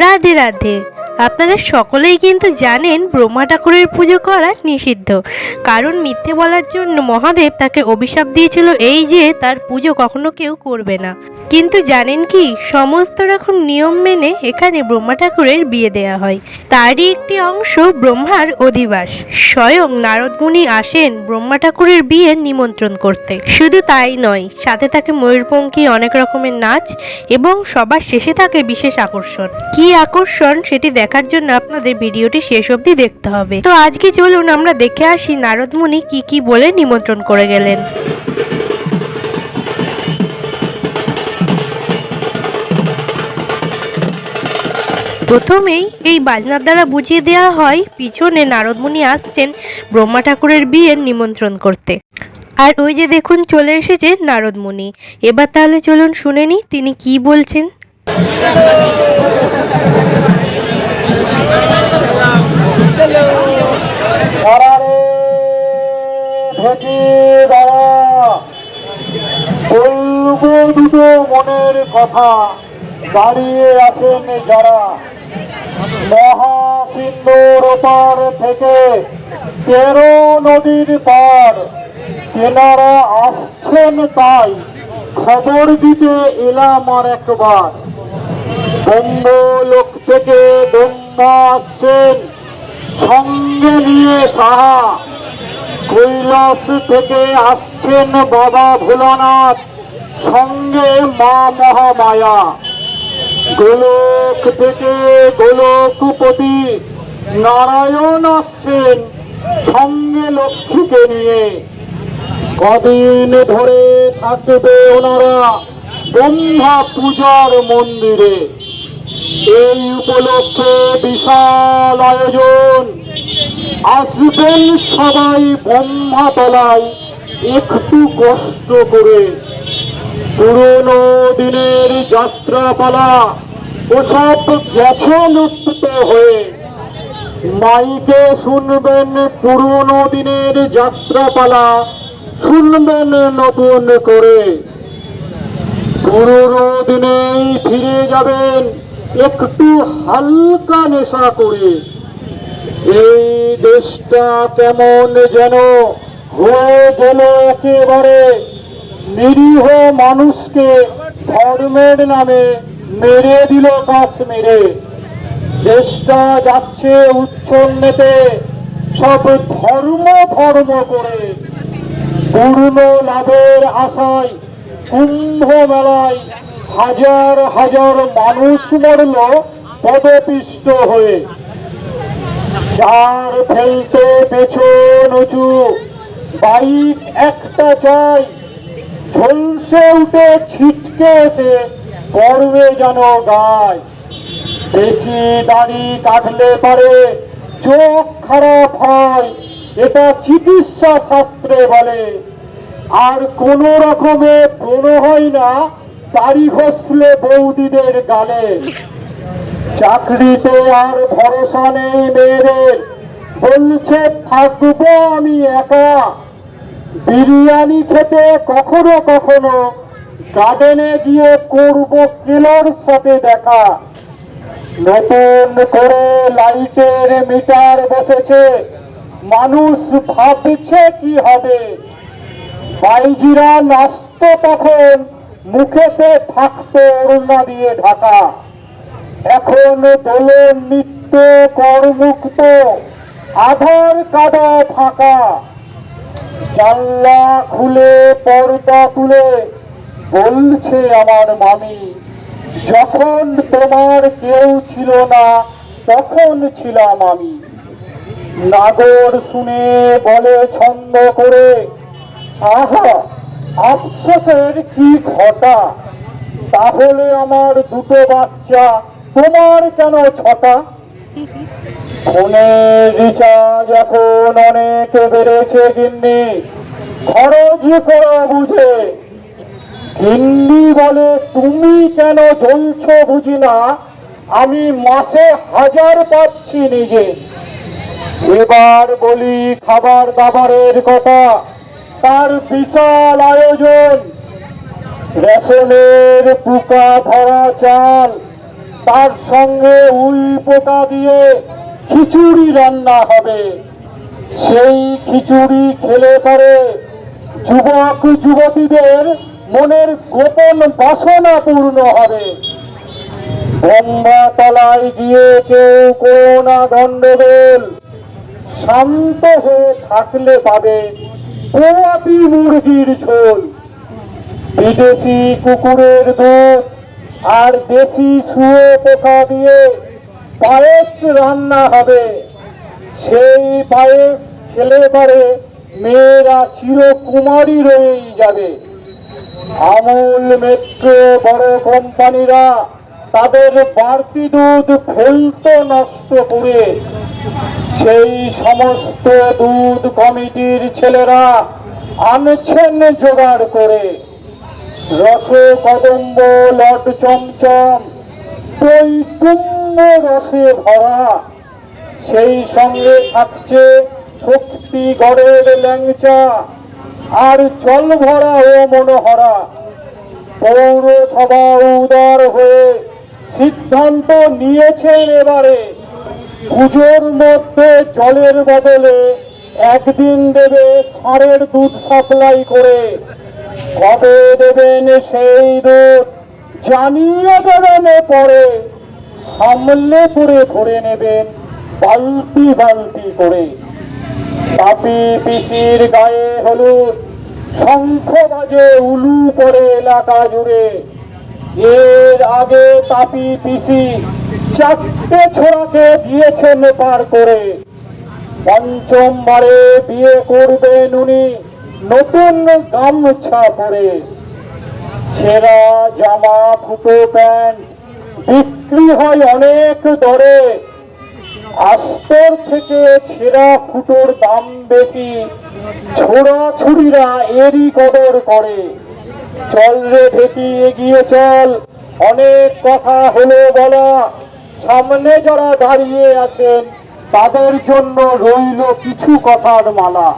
রাধে রাধে। আপনারা সকলেই কিন্তু জানেন ব্রহ্মা ঠাকুরের পুজো করা নিষিদ্ধ। কারণ মিথ্যে বলার জন্য মহাদেব তাকে অভিশাপ দিয়েছিল, এই যে তার পুজো কখনো কেউ করবে না। কিন্তু জানেন কি, সমস্ত রকম নিয়ম মেনে এখানে ব্রহ্মা ঠাকুরের বিয়ে দেয়া হয়। তারই একটি অংশ ব্রহ্মার অধিবাস। স্বয়ং নারদমুনি আসেন ব্রহ্মা ঠাকুরের বিয়ের নিমন্ত্রণ করতে। শুধু তাই নয়, সাথে থাকে ময়ূরপঙ্খী, অনেক রকমের নাচ এবং সবার শেষে থাকে বিশেষ আকর্ষণ। কি আকর্ষণ সেটি দেখার জন্য আপনাদের ভিডিওটি শেষ অবধি দেখতে হবে। তো আজকে চলুন আমরা দেখে আসি নারদমুনি কি কি বলে নিমন্ত্রণ করে গেলেন। প্রথমেই এই বাজনার দ্বারা বুঝিয়ে দেওয়া হয়, পিছনে নারদমুনি আসছেন ব্রহ্মা ঠাকুরের বিয়ের নিমন্ত্রণ করতে। আর ওই যে দেখুন, চলে এসেছে নারদমুনি এবার তাহলে চলুন শুনে নি তিনি কি বলছেন। দুটো মনের কথা দাঁড়িয়ে আছেন যারা মহাসিন্ধুর পার থেকে তেরো নদীর পার। তেনারা আসছেন তাই খবর দিতে এলাম আর একবার বঙ্গলোক থেকে ব্রহ্মা আসছেন। সঙ্গে নিয়ে সাহা কৈলাস থেকে আসছেন বাবা ভোলানাথ, সঙ্গে মা মহামায়া। গোলক থেকে গোলকপতি নারায়ণ আসছেন সঙ্গে লক্ষ্মীকে নিয়ে। কদিন ধরে থাকবে ওনারা ব্রহ্মা পূজার মন্দিরে। এই উপলক্ষে বিশাল আয়োজন। আসবেন সবাই ব্রহ্মাতলায় একটু কষ্ট করে। পুরনো দিনের যাত্রাপালা ওসব গেছে লুপ্ত হয়ে। মাইকে শুনবেন পুরনো দিনের যাত্রাপালা, শুনবেন নতুন করে। পুরনো দিনেই ফিরে যাবেন একটু হালকা নেশা করে। এই দেশটা কেমন যেন হয়ে গেল একেবারে। নিরীহ মানুষকে ধর্মের নামে মেরে দিল কাশ্মীরে। দেশটা যাচ্ছে উচ্ছন্নেতে, সব ধর্ম ধর্ম করে। পূর্ণ লাভের আশায় কুম্ভ মেলায় হাজার হাজার মানুষ মরল, পদপিষ্ট হয়ে। চার ফেলতে পেছন উঁচু, বাইক একটা চাই। ঝলসে উঠে ছিটকে এসে পড়বে যেন গায়। বেশি দাড়ি কাটলে পারে, চোখ খারাপ হয়, এটা চিকিৎসা শাস্ত্রে বলে। আর কোন রকমে ব্রণ হয় না দাড়ি ঘষলে বৌদিদের গালে চাকরিতে আর ভরসা নেই মেয়েদের। বলছে, থাকব আমি একা। বিরিয়ানি খেতে কখনো কখনো গার্ডেনে গিয়ে করব কেলার সাথে দেখা। নতুন করে লাইটের মিটার বসেছে। মানুষ ভাবছে কি হবে। বাইজিরা নাচত তখন মুখেতে থাকতো ওড়না দিয়ে ঢাকা। এখন দোলন নিত্য করমুক্ত, আধার কাদা ফাঁকা। জানলা খুলে, পর্দা তুলে, বলছে আমার মামি, যখন তোমার কেউ ছিল না, তখন ছিলাম আমি। নাগর শুনে বলে ছন্দ করে, আহা আফসোসের কি ঘটা? তাহলে আমার দুটো বাচ্চা, তোমার কেন ছটা? ফোনের রিচার্জ এখন অনেক বেড়েছে গিন্নি। খরচ করা বুঝে। গিন্নি বলে, তুমি কেন জ্বলছ বুঝি না? আমি মাসে হাজার পাচ্ছি নিজে। এবার বলি, খাবার দাবারের কথা। তার বিশাল আয়োজন। রেশনের পোকা ধরা চাল, তার সঙ্গে উই পোকা দিয়ে খিচুড়ি রান্না হবে। সেই খিচুড়ি খেলে পরে যুবক, যুবতীদের মনের গোপন বাসনা পূর্ণ হবে। তলায় গিয়ে কেউ করোনা গন্ডগোল শান্ত হয়ে থাকলে পাবে। পোয়াতি মুরগির ঝোল। বিদেশি কুকুরের দুধ আর দেশি শুয়ে পোকা দিয়ে পায়েস রান্না হবে। সেই পায়েস খেলে পারে মেয়েরা চিরকুমারী রয়েই যাবে। আমুল মেট্রো বড় কোম্পানিরা তাদের বাড়তি দুধ ফেলতো নষ্ট করে সেই সমস্ত দুধ কমিটির ছেলেরা আনছেন জোগাড় করে। রস কদম্ব লট চমচম রসে ভরা। সেই সঙ্গে থাকছে শক্তিগড়ের ল্যাংচা আর জল ভরা ও মনোহরা। পৌরসভা উদার হয়ে সিদ্ধান্ত নিয়েছেন এবারে। পুজোর মধ্যে জলের বদলে একদিন দেবে ষাঁড়ের দুধ সাপ্লাই করে। কবে দেবেন সেই দুধ জানিয়ে দেবেন পরে। সামলে করে ধরে নেবেন বালতি বালতি করে। পাপি পিসির গায়ে হলুদ, শঙ্খ বাজে উলু পড়ে এলাকা জুড়ে। এর আগে তাপি পিসি চারটে ছোড়াকে দিয়েছেন পার করে। পঞ্চমবারে বিয়ে করবেন উনি নতুন গামছা পরে। ছেঁড়া জামা, ফুটো প্যান্ট, বিক্রি হয় অনেক দরে। আস্তর থেকে ছেঁড়া ফুটোর দাম বেশি। ছোড়া ছুরিরা এরই কদর করে। চল রে ঢেকি এগিয়ে চল। অনেক কথা হলো বলা। সামনে যারা দাঁড়িয়ে আছেন তাদের জন্য রইল কিছু কথার মালা।